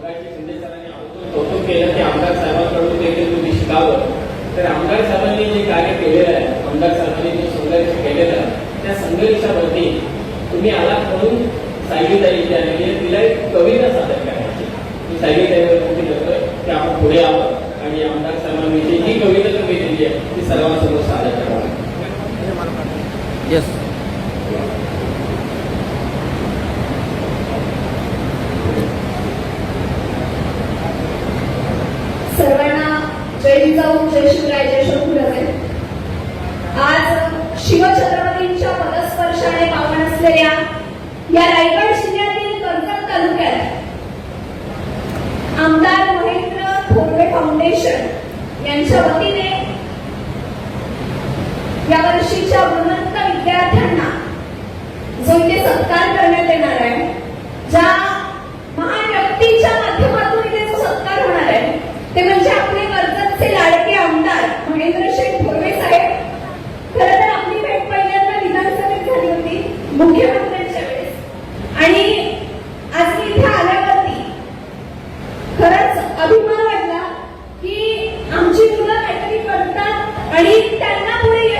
कौतुक साहेबांकडून तुम्ही शिकावं. तर आमदार साहेबांनी जे कार्य केलेलं आहे आमदार साहेबांनी जे केलेलं त्या संघर्षावरती तुम्ही आलात म्हणून सायलीताई जी आलेली तिला एक कविता सादर करायची. मी सायलीताईवर आपण पुढे आहोत आणि आमदार साहेबांविषयी जी कविता तुम्ही दिली आहे ती सर्वांसमोर सादर करावी. येस वेळीचा उद्देश आज शिवछत्रपतींच्या पदस्पर्शाने पावन असलेल्या या रायगड जिल्ह्यातील कर्जत तालुक्यात आमदार महेंद्र थोरवे फाउंडेशन यांच्या वतीने या वर्षीच्या गुणवंत विद्यार्थ्यांना जो इथे सत्कार Hallelujah.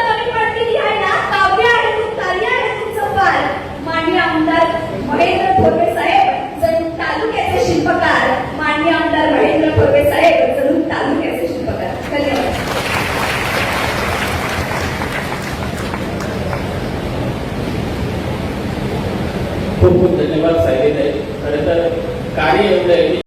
खूप खूप धन्यवाद साहेब. खरं तर कार्य एवढं आहे.